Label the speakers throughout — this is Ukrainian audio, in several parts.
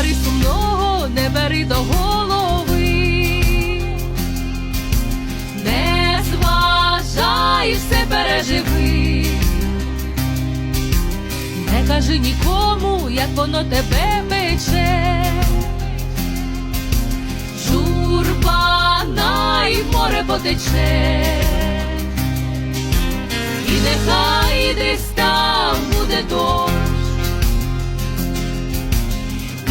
Speaker 1: бери сумного, не бери до голови, не зважай, все переживи. Не кажи нікому, як воно тебе пече. Журба най море потече. І нехай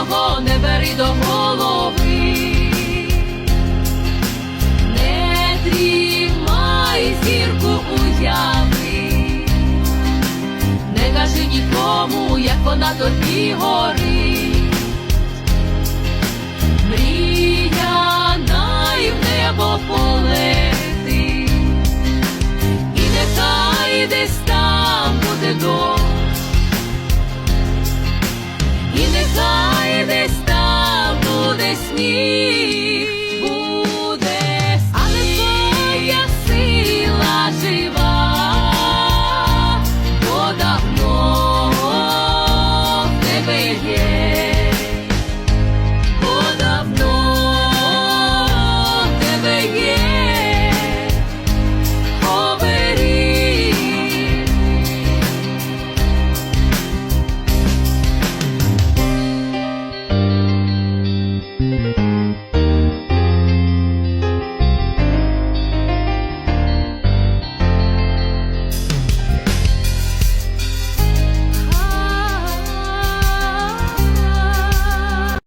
Speaker 1: Чужого, не бери до голови, не тримай зірку уяви, не кажи нікому, як вона тобі горить. Мрія най в небо полетить, і нехай десь там буде дощ, 你。